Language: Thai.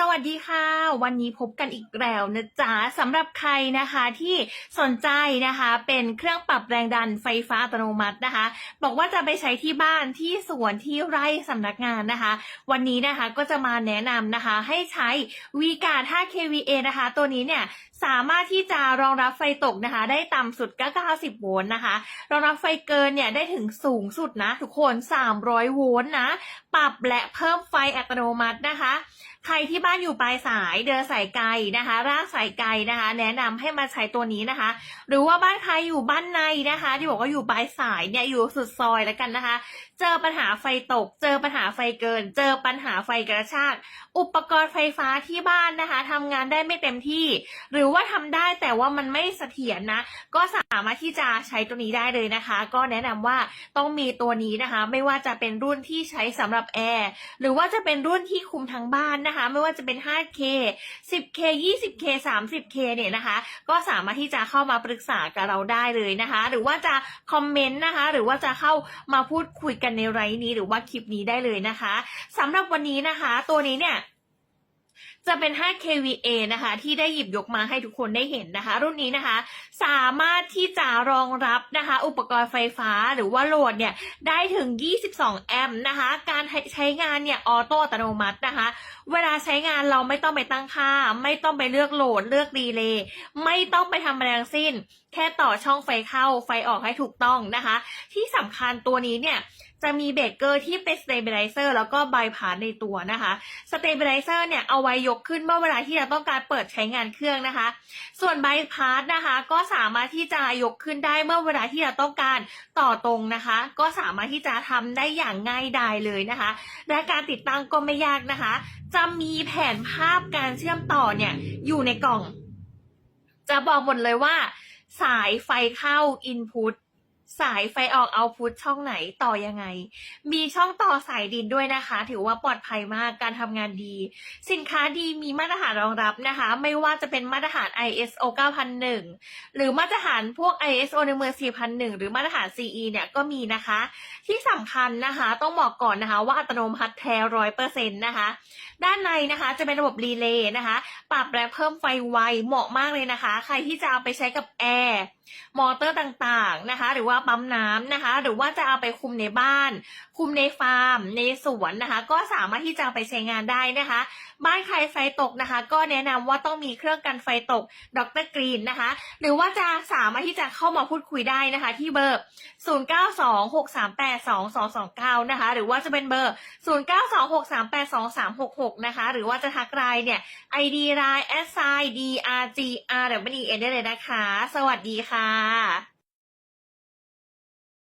สวัสดีค่ะ วันนี้พบกันอีกแล้วนะจ๊ะสำหรับใครนะคะที่สนใจนะคะเป็นเครื่องปรับแรงดันไฟฟ้าอัตโนมัตินะคะ บอกว่าจะไปใช้ที่บ้านที่สวนที่ไร่สำนักงานนะคะ วันนี้นะคะก็จะมาแนะนำนะคะให้ใช้ v ีการ5 kVA นะคะ ตัวนี้เนี่ยสามารถที่จะรองรับไฟตกนะคะ ได้ต่ำสุดก็90 โวลต์นะคะ รองรับไฟเกินเนี่ยได้ถึงสูงสุดนะ ทุกคน 300 โวลต์นะ ปรับและเพิ่มไฟอัตโนมัตินะคะ ใครที่บ้านอยู่ปลายสายเดินสายไกลนะคะ รากสายไกลนะคะ แนะนำให้มาใช้ตัวนี้นะคะ หรือว่าบ้านใครอยู่บ้านในนะคะ ที่บอกว่าอยู่ปลายสายเนี่ยอยู่สุดซอยแล้วกันนะคะ เจอปัญหาไฟตก เจอปัญหาไฟเกิน เจอปัญหาไฟกระชากอุปกรณ์ไฟฟ้าที่บ้านนะคะทำงานได้ไม่เต็มที่ หรือว่าทำได้แต่ว่ามันไม่เสถียรนะ ก็สามารถที่จะใช้ตัวนี้ได้เลยนะคะ ก็แนะนำว่าต้องมีตัวนี้นะคะ ไม่ว่าจะเป็นรุ่นที่ใช้สำหรับแอร์หรือว่าจะเป็นรุ่นที่คุมทั้งบ้านนะคะ ไม่ว่าจะเป็น 5K 10K 20K 30K เนี่ยนะคะ ก็สามารถที่จะเข้ามาปรึกษากับเราได้เลยนะคะ หรือว่าจะคอมเมนต์นะคะ หรือว่าจะเข้ามาพูดคุยกันในไลน์นี้หรือว่าคลิปนี้ได้เลยนะคะสำหรับวันนี้นะคะ ตัวนี้เนี่ย จะเป็น 5 kVA นะคะ ที่ได้หยิบยกมาให้ทุกคนได้เห็นนะคะ รุ่นนี้นะคะ สามารถที่จะรองรับนะคะ อุปกรณ์ไฟฟ้าหรือว่าโหลดเนี่ย ได้ถึง 22 แอมป์นะคะ การใช้งานเนี่ย ออโต้อัตโนมัตินะคะ เวลาใช้งานเราไม่ต้องไปตั้งค่า ไม่ต้องไปเลือกโหลดเลือกรีเลย์ไม่ต้องไปทำอะไรทั้งสิ้น แค่ต่อช่องไฟเข้าไฟออกให้ถูกต้องนะคะ ที่สำคัญตัวนี้เนี่ย จะมีเบรกเกอร์ที่เป็นสเตเบลไลเซอร์แล้วก็บายพาสในตัวนะคะสเตเบลไลเซอร์เนี่ยเอาไว้ยกขึ้นเมื่อเวลาที่เราต้องการเปิดใช้งานเครื่องนะคะ ส่วนบายพาสนะคะก็สามารถที่จะยกขึ้นได้เมื่อเวลาที่เราต้องการต่อตรงนะคะ ก็สามารถที่จะทำได้อย่างง่ายดายเลยนะคะ และการติดตั้งก็ไม่ยากนะคะ จะมีแผนภาพการเชื่อมต่อเนี่ยอยู่ในกล่อง จะบอกหมดเลยว่า สายไฟเข้า input สายไฟออกเอาพุทช่องไหนต่อยังไง มีช่องต่อสายดินด้วยนะคะ ถือว่าปลอดภัยมากการทำงานดี สินค้าดีมีมาตรฐานรองรับนะคะ ไม่ว่าจะเป็นมาตรฐาน ISO 9001 หรือมาตรฐานพวก ISO ในเมือง4001 หรือมาตรฐาน CE เนี่ยก็มีนะคะ ที่สำคัญนะคะต้องบอกก่อนนะคะว่าอัตโนมัติแท้ร้อยเปอร์เซ็นต์นะคะ ด้านในนะคะจะเป็นระบบรีเลย์นะคะ ปรับและเพิ่มไฟไวเหมาะมากเลยนะคะ ใครที่จะเอาไปใช้กับแอร์มอเตอร์ต่างๆนะคะ หรือว่าปั๊มน้ำนะคะ หรือว่าจะเอาไปคุมในบ้าน คุมในฟาร์ม ในสวนนะคะ ก็สามารถที่จะไปใช้งานได้นะคะ บ้านใครไฟตกนะคะ ก็แนะนำว่าต้องมีเครื่องกันไฟตกดรกรีนนะคะ หรือว่าจะสามารถที่จะเข้ามาพูดคุยได้นะคะ ที่เบอร์ 0926382229 นะคะ หรือว่าจะเป็นเบอร์ 0926382366 นะคะ หรือว่าจะทักไลน์เนี่ย ID ไลน์ s i d r g r w e n ได้เลยนะคะ สวัสดีค่ะ